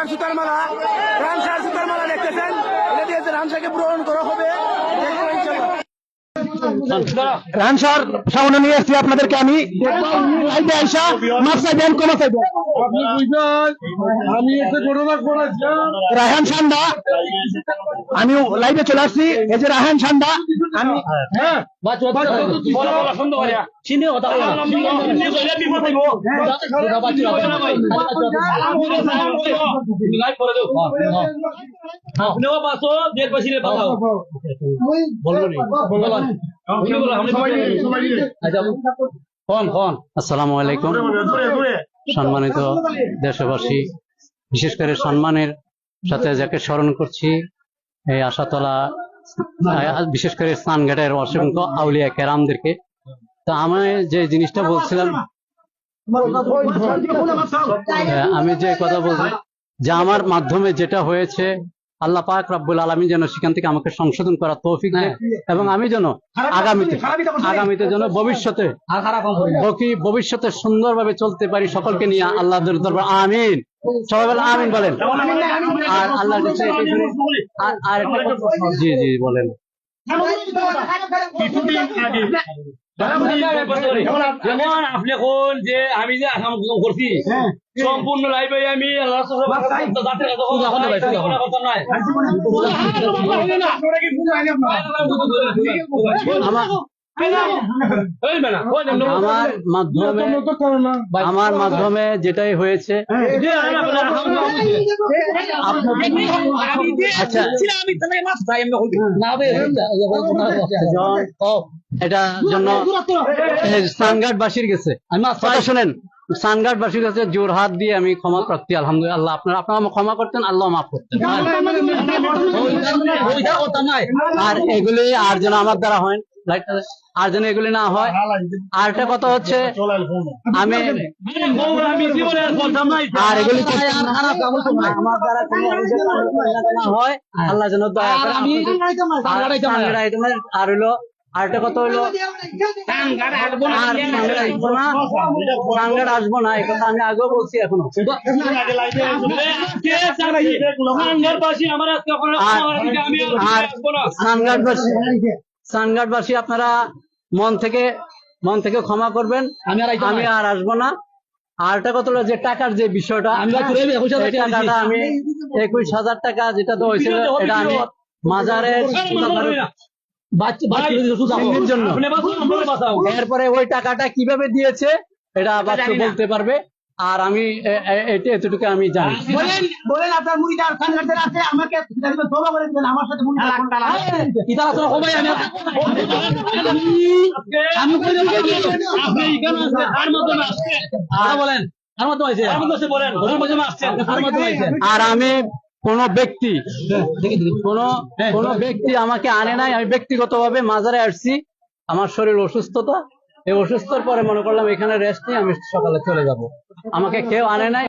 শাহর সুতার মালা রাম সার সুতার মালা দেখতেছেন এটা দিয়েছে রাম শাহকে গ্রহণ করা হবে। রানসার সামনে নিয়ে এসেছি আপনাদেরকে আমি। লাইভে আইসা মাছ চাইবেন কমা চাইবেন আপনি বুঝবেন আমি একটা ঘটনা করেছি রায়হান সান্ডা আমি লাইভে চলে আসছি। এই যে রায়হান সান্ডা আমি হ্যাঁ? আপনিও আচ্ছা আসসালামু আলাইকুম। সম্মানিত দেশবাসী বিশেষ করে সম্মানের সাথে যাকে স্মরণ করছি এই আশাতলা বিশেষ করে স্নানঘাটের অসংখ্য আউলিয়া কেরামদেরকে। তো আমি যে জিনিসটা বলছিলাম আমি যে কথা বলছি যে আমার মাধ্যমে যেটা হয়েছে আল্লাহ পাক রাব্বুল আলমী যেন সেখান থেকে আমাকে সংশোধন করার তৌফিক দেয় এবং আমি যেন আগামীতে আগামীতে যেন ভবিষ্যতে ভবিষ্যতে সুন্দরভাবে চলতে পারি সকলকে নিয়ে আল্লাহ দরবার আমিন। সবাই বলেন আমিন বলেন। আর একটা জি জি বলেন। যেমন আপনি কোন যে আমি যে আসাম করছি সম্পূর্ণ লাইফে আমি আল্লাহ আমার মাধ্যমে আমার মাধ্যমে যেটাই হয়েছে আচ্ছা এটা জন্য সানগাটবাসীর গেছে শুনেন কাছে জোর হাত দিয়ে আমি ক্ষমা প্রার্থী আলহামদুলিল্লাহ আপনারা আপনারা ক্ষমা করতেন আল্লাহ মাফ করতেন আর এগুলি আর যেন আমার দ্বারা হয়। আর যেন এগুলি না হয়। আর কথা হচ্ছে আমি আর এগুলি আমার দ্বারা না হয়। আল্লাহ যেন দয়া করে আর কথা আসব না এই কথা আমি আগেও বলছি এখনও। আমার আজকে আপনারা আর সানগাটবাসী আপনারা মন থেকে মন থেকে ক্ষমা করবেন। আমি আর আসব না। আর একটা কথা হলো যে টাকার যে বিষয়টা আমি একুশ হাজার টাকা যেটা তো হয়েছিল এটা আমি মাজারের জন্য। এরপরে ওই টাকাটা কীভাবে দিয়েছে এটা বাচ্চা বলতে পারবে। আর আমি এতটুকু আমি জানি। বলেন বলেন আপনার মুড়িটা আর খানগাটের আছে আমাকে দোবা করে দিলেন আমার সাথে মুড়ি আমি কই দেব আপনি এখানে আসছেন আর মাধ্যমে আসছেন। আর বলেন আর মাধ্যমে আইছে আর মাধ্যমে বলেন ওর মাধ্যমে আসছেন। আর মাধ্যমে আইছে আর আমি কোন ব্যক্তি কোন কোন ব্যক্তি আমাকে আনে নাই। আমি ব্যক্তিগতভাবে মাজারে আসছি। আমার শরীর অসুস্থতা। এই অসুস্থর পরে মনে করলাম এখানে রেস্ট নিয়ে আমি সকালে চলে যাব। আমাকে কেউ আনে নাই।